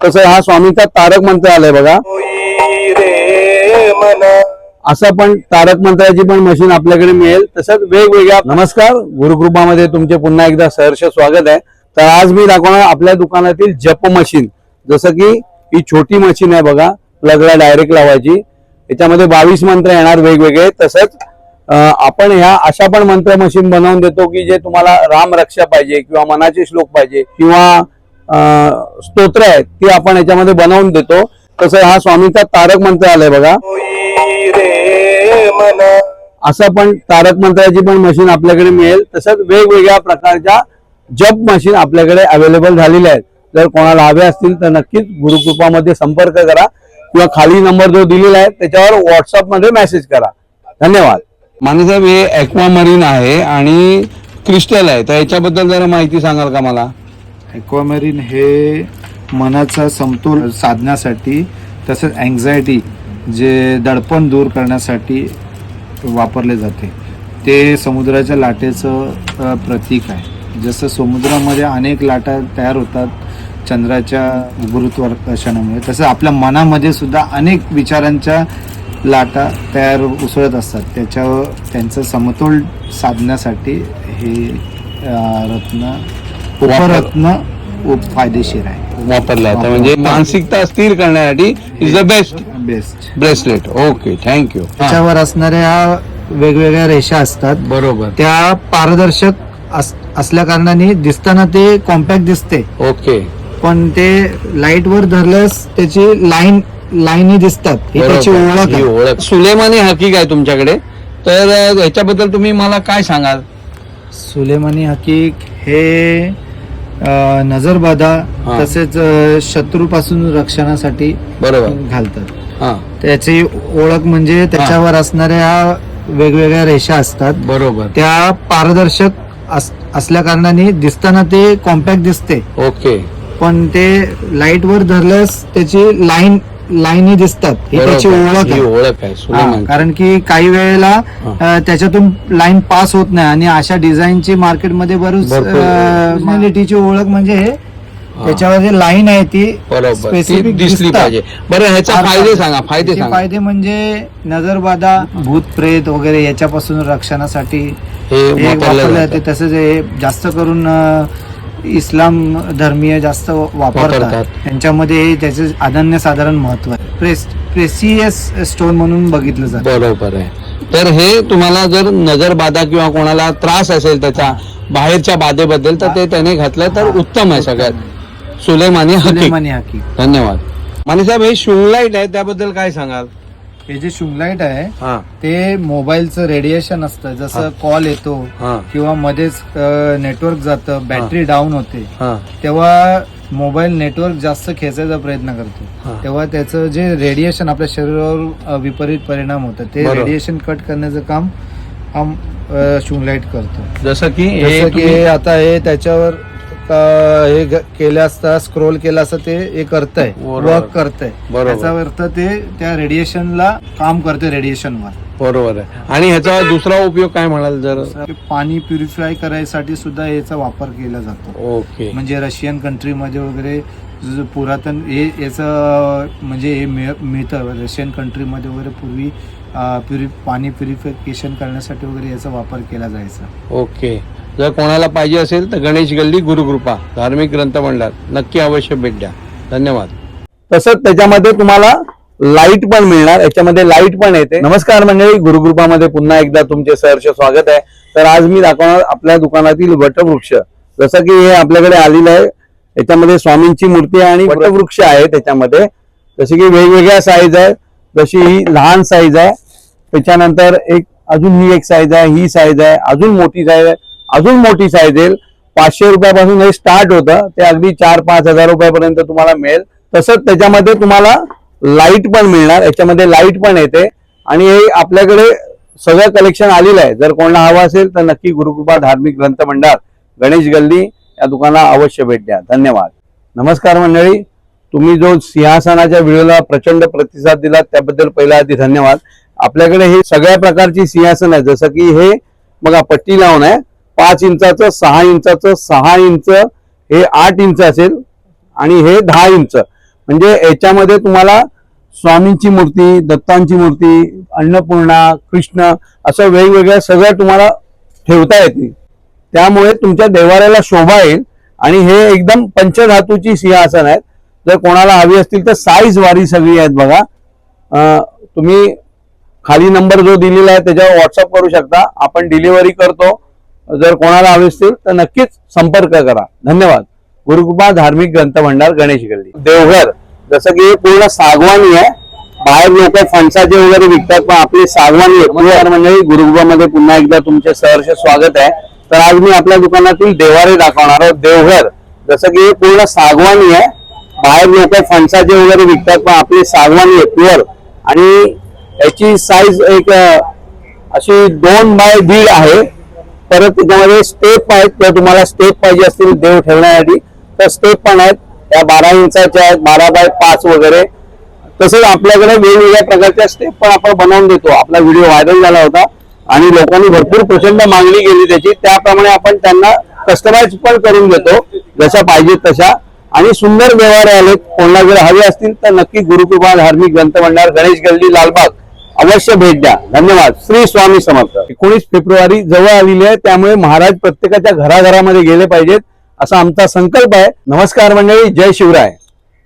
तसं हा स्वामीचा तारक मंत्र आलाय बघा. असं पण तारक मंत्राची पण मशीन आपल्याकडे मिळेल. तसंच वेगवेगळ्या नमस्कार. गुरुकृपामध्ये तुमचे पुन्हा एकदा सहर्ष स्वागत आहे. तर आज मी दाखवणार आपल्या दुकानातील जप मशीन जसं की ही छोटी मशीन आहे बघा. प्लगला डायरेक्ट लावायची. याच्यामध्ये बावीस मंत्र येणार वेगवेगळे. तसंच आपण ह्या अशा पण मंत्र मशीन बनवून देतो की जे तुम्हाला राम रक्षा पाहिजे किंवा मनाचे श्लोक पाहिजे किंवा स्तोत्र आहेत ती आपण याच्यामध्ये बनवून देतो. तसं हा स्वामीचा तारक मंत्र आलाय बघा. असं पण तारक मंत्राची पण मशीन आपल्याकडे मिळेल. तसंच वेगवेगळ्या प्रकारच्या जप मशीन आपल्याकडे अवेलेबल झालेल्या आहेत. जर कोणाला हवे असतील तर नक्कीच गुरुकृपामध्ये संपर्क करा. किंवा खाली नंबर जो दिलेला आहे त्याच्यावर व्हॉट्सअपमध्ये मेसेज करा. धन्यवाद. मानेसाहेब हे ॲक्वा मरीन आहे आणि क्रिस्टल आहे. तर याच्याबद्दल जरा माहिती सांगाल का मला? ॲक्वामेरिन हे मनाचा समतोल साधण्यासाठी तसंच अँझायटी जे दडपण दूर करण्यासाठी वापरले जाते. ते समुद्राच्या लाटेचं प्रतीक आहे. जसं समुद्रामध्ये अनेक लाटा तयार होतात चंद्राच्या गुरुत्वाकर्षणामुळे तसं आपल्या मनामध्ये सुद्धा अनेक विचारांच्या लाटा तयार उसळत असतात. त्याच्यावर त्यांचं समतोल साधण्यासाठी हे रत्न उपरत्न उप फायदेशीर आहे. वापरला आहे. तर म्हणजे मानसिकता स्थिर करण्यासाठी is the best best bracelet okay thank you त्याच्यावर असणाऱ्या वेगवेगळ्या रेषा असतात. बरोबर. त्या पारदर्शक अस- असल्या कारणाने दिसताना ते कॉम्पॅक्ट दिसते. ओके पण ते लाइट वर धरल्यास त्याची लाईन लाईनी दिसतात. ही त्याची ओळख ही आहे. ओळख. सुलेमानी हकीक आहे तुमच्याकडे? तर अ, ह्याच्याबद्दल तुम्ही मला काय सांगाल? सुलेमानी हकीक हे नजरबाधा हा. तसेच शत्रूपासून रक्षणासाठी बरोबर. घालतात. हा. त्याची ओळख म्हणजे त्याच्यावर असणाऱ्या वेगवेगळ्या रेषा असतात. बरोबर. त्या पारदर्शक अस- असल्या कारणाने दिसताना ते कॉम्पॅक्ट दिसते. ओके. पण ते लाइट वर धरल्यास त्याची लाईन लाईनी दिसतात ही त्याची. ओळख ही आहे. ओळख आहे हा, सुलेमान कारण की काही वेळेला. अ, त्याच्यातून लाईन पास होत नाही आणि अशा डिझाईनची मार्केटमध्ये बरीच भरपूर. पर्सनॅलिटीची ओळख म्हणजे हे त्याच्यावर जे लाईन आहे ती बरोबर ती specific दिसली दिसतात. पाहिजे बरं ह्याचा. फायदे सांगा फायदे त्याचे सांगा फायदे म्हणजे नजरबाधा भूत प्रेत वगैरे याच्यापासून रक्षणासाठी हे हे वापरलं वापरलं जातं. जाते तसंच हे जास्त करून अ, इस्लाम धर्मीय जास्त वापरतात. त्यांच्यामध्ये हे त्याचे अनन्य साधारण महत्त्व आहे. प्रेस प्रेसियस स्टोन म्हणून बघितलं जातं. बरोबर आहे. तर हे तुम्हाला जर नजर बाधा किंवा कोणाला त्रास असेल त्याचा बाहेरच्या बाधेबद्दल तर ते त्याने घातलं तर उत्तम आहे सगळ्यात. सुलेमानी हकीक धन्यवाद. माने साहेब हे शूलाईट आहे त्याबद्दल काय सांगाल? हे जे शुंगलाईट आहे हा. ते मोबाईलचं रेडिएशन असतं. जसं कॉल येतो किंवा मध्येच नेटवर्क जातं बॅटरी डाऊन होते तेव्हा मोबाईल नेटवर्क जास्त खेचायचा प्रयत्न. करतो. तेव्हा त्याचं जे रेडिएशन आपल्या शरीरावर विपरीत परिणाम होतात ते. रेडिएशन कट करण्याचं काम हा शुंगलाईट करतो. जसं की जसं की तुम्ही- आता हे त्याच्यावर हे ग- केलं असता स्क्रोल केलं असतं ते हे करतंय. बरोबर. वर्क करतंय. बरोबर. त्याचा अर्थ ते त्या रेडिएशनला काम करते रेडिएशनवर बरोबर आहे. आणि ह्याचा दुसरा उपयोग काय म्हणाल जर? पाणी प्युरिफाय करायसाठी सुद्धा याचा वापर केला जातो. ओके. म्हणजे रशियन कंट्रीमध्ये वगैरे जो- पुरातन हे याचं म्हणजे हे मिळ- मिळतं. रशियन कंट्रीमध्ये वगैरे पूर्वी अं, प्युरि पाणी प्युरिफिकेशन करण्यासाठी वगैरे याचा वापर केला जायचा. ओके. जर कोणाला पाहिजे असेल तर गणेश गल्ली गुरुकृपा धार्मिक ग्रंथ मंडळ. नक्की अवश्य भेट द्या. धन्यवाद. तसंच त्याच्यामध्ये तुम्हाला लाइट पण मिळणार. याच्यामध्ये लाइट पण येते. नमस्कार मंडळी. गुरुकृपामध्ये पुन्हा एकदा तुमचे सहर्ष स्वागत आहे. तर आज मी दाखवणार आपल्या दुकानातील वटवृक्ष. जसं की हे आपल्याकडे आलेलं आहे. याच्यामध्ये स्वामींची मूर्ती आहे आणि वटवृक्ष. आहे त्याच्यामध्ये जसे की वेगवेगळ्या साईज आहे जशी ही लहान साईज आहे. त्याच्यानंतर एक अजून ही एक साईज आहे. ही साईज आहे. अजून मोठी साईज आहे. अजून मोठी साईज येईल. पाचशे रुपयापासून हे स्टार्ट होतं. ते अगदी चार पाच हजार रुपयापर्यंत तुम्हाला मिळेल. तसंच त्याच्यामध्ये तुम्हाला लाइट पण मिळणार. याच्यामध्ये लाइट पण येते. आणि हे आपल्याकडे सगळं कलेक्शन आलेलं आहे. जर कोणाला हवं असेल तर नक्की गुरुकृपा धार्मिक ग्रंथ मंडळ गणेश गल्ली या दुकानाला अवश्य भेट द्या. धन्यवाद. नमस्कार मंडळी. तुम्ही जो सिंहासनाच्या व्हिडिओला प्रचंड प्रतिसाद दिला त्याबद्दल पहिला आधी धन्यवाद. आपल्याकडे हे सगळ्या प्रकारची सिंहासन आहे जसं की हे बघा पट्टी लावून आहे. पाच इंचाचं सहा इंचाचं सहा इंच हे आठ इंच असेल आणि हे दहा इंच. म्हणजे याच्यामध्ये तुम्हाला स्वामींची मूर्ती दत्तांची मूर्ती अन्नपूर्णा कृष्ण असं वेगवेगळ्या सगळ्या तुम्हाला ठेवता येतील. त्यामुळे तुमच्या देवाऱ्याला शोभा येईल आणि हे एकदम पंचधातूची सिंहासन आहेत. जर कोणाला हवी असतील तर साईज वारी सगळी आहेत बघा. तुम्ही खाली नंबर जो दिलेला आहे त्याच्यावर व्हॉट्सअप करू शकता. आपण डिलिव्हरी करतो. जर कोणाला हवे असतील तर नक्कीच संपर्क करा. धन्यवाद. गुरुकृपा धार्मिक ग्रंथ भंडार गणेश गल्ली. देवघर. जसं की हे पूर्ण सागवानी आहे. बाहेर लोक फणसाचे वगैरे विकतात पण आपली सागवानी आहे. मंडळी. गुरुकृपामध्ये पुन्हा एकदा तुमचे सहर्ष स्वागत आहे. तर आज मी आपल्या दुकानातील देवारे दाखवणार आहोत. देवघर. जसं की हे पूर्ण सागवानी आहे. बाहेर लोक फणसाचे वगैरे विकतात पण आपली सागवानी आहे. प्युअर. आणि याची साईज एक अशी दोन बाय दीड आहे. परत त्याच्यामध्ये स्टेप आहेत जर तुम्हाला स्टेप पाहिजे असतील देव ठेवण्यासाठी. तर स्टेप पण आहेत. त्या बारा इंचाच्या आहेत बारा बाय पाच वगैरे. तसेच आपल्याकडे वेगवेगळ्या प्रकारच्या स्टेप पण आपण बनवून देतो. आपला व्हिडिओ व्हायरल झाला होता आणि लोकांनी भरपूर प्रचंड मागणी केली त्याची. त्याप्रमाणे आपण त्यांना कस्टमाइज पण करून देतो. जशा पाहिजे तशा. आणि सुंदर व्यवहार आले कोणाला जर हवे असतील तर नक्की गुरुकृपा धार्मिक ग्रंथ भंडार गणेश गल्ली लालबाग अवश्य भेट द्या. धन्यवाद. श्री स्वामी समर्थ. एकोणीस फेब्रुवारी जवळ आलेली आहे त्यामुळे महाराज प्रत्येकाच्या घराघरामध्ये गेले पाहिजेत असा आमचा संकल्प आहे. नमस्कार मंडळी जय शिवराय.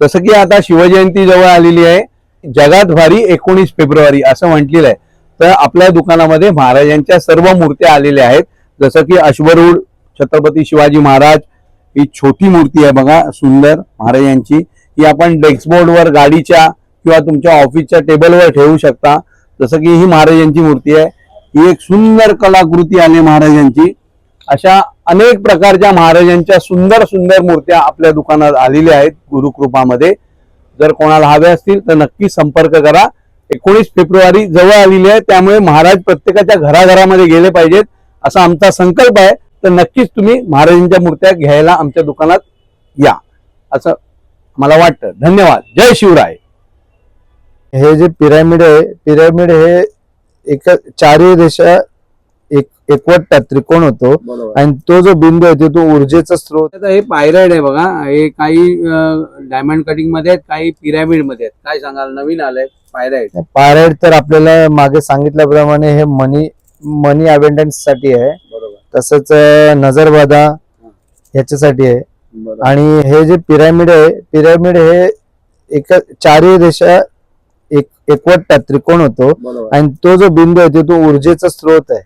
जसं की आता शिवजयंती जवळ आलेली आहे जगात भारी एकोणीस फेब्रुवारी असं म्हटलेलं आहे. तर आपल्या दुकानामध्ये महाराजांच्या सर्व मूर्त्या आलेल्या आहेत जसं की अश्वरूढ छत्रपती शिवाजी महाराज ही छोटी मूर्ती आहे बघा सुंदर महाराजांची ही आपण डेस्कबोर्डवर गाडीच्या किंवा तुमच्या ऑफिसच्या टेबलवर ठेवू शकता. जसं की ही महाराजांची मूर्ती आहे. ही एक सुंदर कलाकृती आहे महाराजांची. अशा अनेक प्रकारच्या महाराजांच्या सुंदर सुंदर मूर्त्या आपल्या दुकानात आलेल्या आहेत गुरुकृपामध्ये. जर कोणाला हव्या असतील तर नक्की संपर्क करा. एकोणीस फेब्रुवारी जवळ आलेली आहे त्यामुळे महाराज प्रत्येकाच्या घराघरामध्ये गेले पाहिजेत असा आमचा संकल्प आहे. तर नक्कीच तुम्ही महाराजांच्या मूर्त्या घ्यायला आमच्या दुकानात या. असं मला वाटतं. धन्यवाद. जय शिवराय. हे जे पिरामिड आहे पिरामिड हे एक चारही रेषा एक एकवट त्रिकोण होतो. आणि तो जो बिंदू आहे तो ऊर्जेचा स्रोत. हे पायराइड आहे बघा. हे काही डायमंड कटिंगमध्ये आहेत काही पिरामिडमध्ये आहेत. काय सांगाल? नवीन आलंय पायराइड पायराइड तर आपल्याला मागे सांगितल्याप्रमाणे हे मनी मनी अबेंडन्ससाठी आहे तसंच नजरबाधा ह्याच्यासाठी आहे. आणि हे जे पिरामिड आहे पिरामिड हे एक चारही रेषा एक एकवट त्रिकोण होतो. आणि तो जो बिंदू आहे तो ऊर्जेचा स्रोत आहे.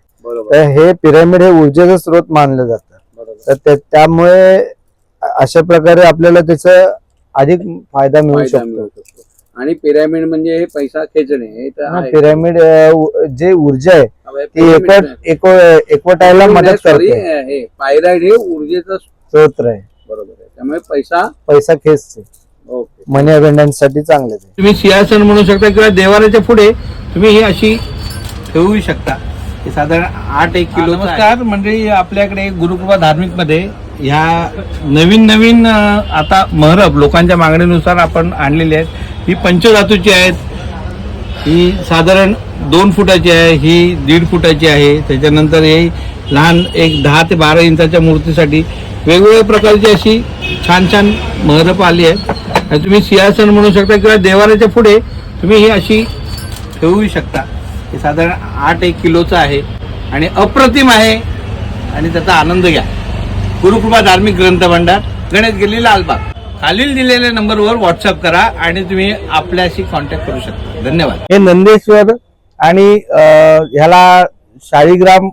तर हे पिरामिड हे ऊर्जेचा स्रोत मानलं जातं तर त्या- त्यामुळे अशा प्रकारे आपल्याला त्याचा अधिक फायदा मिळू शकतो. आणि पिरामिड म्हणजे हे पैसा खेचणे. पिरामिड जे ऊर्जा आहे हवंय, ती एकवट एकवटायला मदत करते. हे पायराइड हे ऊर्जेचं स्रोत आहे. बरोबर आहे. त्यामुळे पैसा पैसा खेचते. मनी अबेंडन्ससाठी चांगले ते. तुम्ही सिंहासन म्हणू शकता किंवा देवाऱ्याच्या पुढे तुम्ही ही अशी ठेवू शकता. हे साधारण आठ एक किलो नमस्कार म्हणजे आपल्याकडे गुरुकृपा धार्मिकमध्ये ह्या नवीन नवीन अं, आता महरब लोकांच्या मागणीनुसार आपण आणलेली आहेत. ही पंचधातूची आहेत. ही साधारण दोन फुटाची आहे ही दीड फुटाची आहे. त्याच्यानंतर हे लहान एक दहा ते बारा इंचाच्या मूर्तीसाठी वेगवेगळ्या प्रकारची अशी छान छान महरप आली आहे आणि तुम्ही सिंहासन म्हणू शकता किंवा देवाऱ्याच्या पुढे तुम्ही ही अशी ठेवू शकता. हे साधारण आठ एक किलोचं आहे आणि अप्रतिम आहे आणि त्याचा आनंद घ्या. गुरुकृपा धार्मिक ग्रंथ भंडार गणेश गेली लालबाग खालील दिलेल्या नंबरवर व्हॉट्सअप करा आणि तुम्ही आपल्याशी कॉन्टॅक्ट करू शकता. धन्यवाद. हे नंदेश्वर आणि ह्याला शाळीग्राम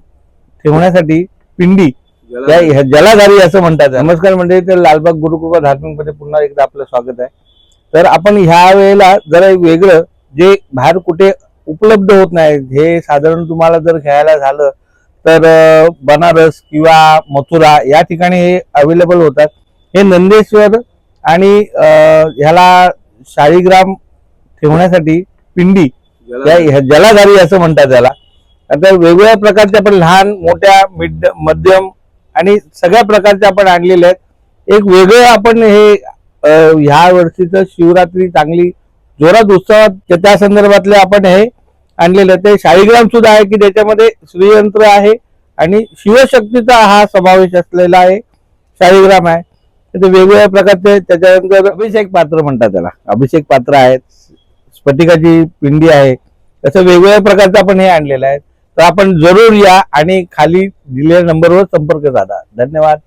ठेवण्यासाठी पिंडी या ह्या जलाधारी असं म्हणतात नमस्कार म्हणजे तर लालबाग गुरुकृपा धार्मिकमध्ये पुन्हा एकदा आपलं स्वागत आहे. तर आपण ह्या वेळेला जरा एक वेगळं जे बाहेर कुठे उपलब्ध होत नाही हे साधारण तुम्हाला जर घ्यायला झालं तर बनारस किंवा मथुरा या ठिकाणी हे अवेलेबल होतात. हे नंदेश्वर आणि ह्याला शाळीग्राम ठेवण्यासाठी पिंडी जलाधारी असं म्हणतात त्याला. आता वेगवेगळ्या प्रकारचे आपण लहान मोठ्या मिड मध्यम आणि सगळ्या प्रकारचे आपण आणलेले आहेत. एक वेगळं आपण हे ह्या वर्षीचं शिवरात्री चांगली जोरात उत्सवात त्या- त्या संदर्भातले आपण हे आणलेलं आहे. ते शाळीग्राम सुद्धा आहे की त्याच्यामध्ये श्रीयंत्र आहे आणि शिवशक्तीचा हा समावेश असलेला आहे. शाळीग्राम आहे. ते वेगवेगळ्या प्रकारचे त्याच्यानंतर अभिषेक पात्र म्हणतात त्याला. अभिषेक पात्र आहेत. स्फटिकाची पिंडी आहे. तसं वेगवेगळ्या प्रकारचं आपण हे आणलेलं आहे. तर आपण जरूर या आणि खाली दिलेल्या नंबरवर संपर्क साधा. धन्यवाद.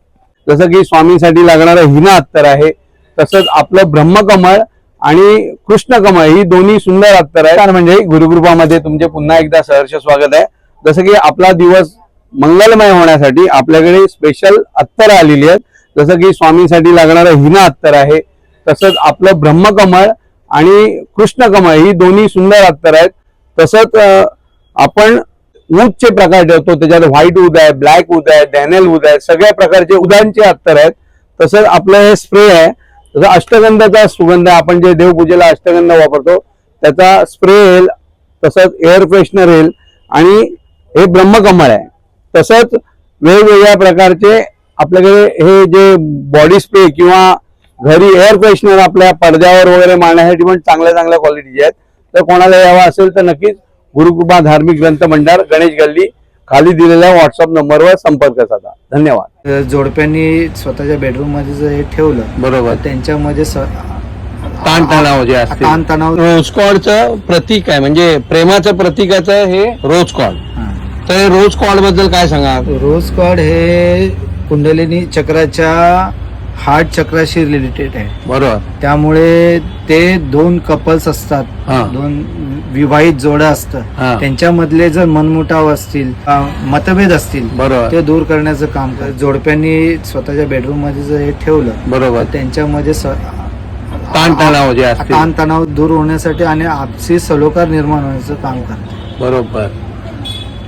जसं की स्वामीसाठी लागणारं हिना अत्तर आहे तसंच आपलं ब्रह्मकमळ आणि कृष्णकमळ ही दोन्ही सुंदर अत्तर आहे कारण म्हणजे गुरुकृपामध्ये तुमचे पुन्हा एकदा सहर्ष स्वागत आहे. जसं की आपला दिवस मंगलमय होण्यासाठी आपल्याकडे स्पेशल अत्तर आलेली आहेत. जसं की स्वामीसाठी लागणारं हिना अत्तर आहे तसंच आपलं ब्रह्मकमळ आणि कृष्णकमळ ही दोन्ही सुंदर अत्तर आहेत. तसंच आपण ऊदचे प्रकार ठेवतो त्याच्यात व्हाईट ऊद आहे ब्लॅक ऊद आहे डॅनेल ऊद आहे सगळ्या प्रकारचे उदांचे अत्तर आहेत. तसंच आपलं हे स्प्रे आहे. जसं अष्टगंधाचा सुगंध आहे. आपण जे देवपूजेला अष्टगंध वापरतो त्याचा स्प्रे येईल तसंच एअर फ्रेशनर येईल आणि हे ब्रह्मकमळ आहे. तसंच वेगवेगळ्या प्रकारचे आपल्याकडे हे जे बॉडी स्प्रे किंवा घरी एअर फ्रेशनर आपल्या पडद्यावर वगैरे मारण्यासाठी पण चांगल्या चांगल्या क्वालिटीचे आहेत. तर कोणाला यावं असेल तर नक्कीच गुरुकृपा धार्मिक ग्रंथ भंडार गणेश गल्ली खाली दिलेल्या व्हॉट्सअप नंबरवर संपर्क साधा. धन्यवाद. जोडप्यांनी स्वतःच्या बेडरूममध्ये जर हे ठेवलं बरोबर. त्यांच्यामध्ये ताणतणाव जे असते ताणतणाव प्रतीक आहे म्हणजे प्रेमाचं प्रतीकाचं हे रोज कॉड हा. तर रोज कॉडबद्दल काय सांगा रोज कॉड हे कुंडलिनी चक्राच्या हार्ट चक्राशी रिलेटेड आहे. बरोबर. त्यामुळे ते दोन कपल्स असतात. दोन विवाहित जोडं हा. असतं त्यांच्यामधले जर मनमुटाव असतील अ, मतभेद असतील बरोबर. ते दूर करण्याचं काम कर जोडप्यांनी स्वतःच्या बेडरूममध्ये जर हे ठेवलं बरोबर. तर त्यांच्यामध्ये स- ताणतणाव जे असते ताणतणाव दूर होण्यासाठी आणि आपसी सलोकार निर्माण होण्याचं काम करते बरोबर.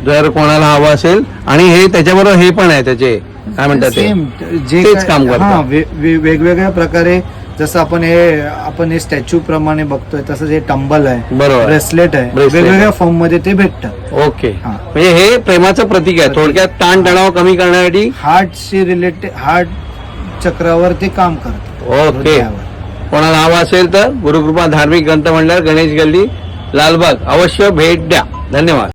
जर कोणाला हवं असेल आणि हे त्याच्याबरोबर हे पण आहे त्याचे काय म्हणतात ते? Same, जे तेच काय- काम करतात. हा, वे- वे- वेगवेगळ्या प्रकारे जसं आपण हे आपण हे स्टॅच्यू प्रमाणे बघतोय तसंच हे टंबल आहे बरोबर. ब्रेसलेट आहे Bracelet वेगवेगळ्या. फॉर्ममध्ये ते भेटतात ओके हा. म्हणजे हे प्रेमाचं प्रतीक आहे. थोडक्यात ताण तणाव कमी करण्यासाठी हार्टशी रिलेटेड हार्ट चक्रावर ते काम करतात ओके हृदयावर. कोणाला हवं असेल तर गुरुकृपा धार्मिक ग्रंथ मंडळ गणेश गल्ली लालबाग. अवश्य भेट द्या. धन्यवाद.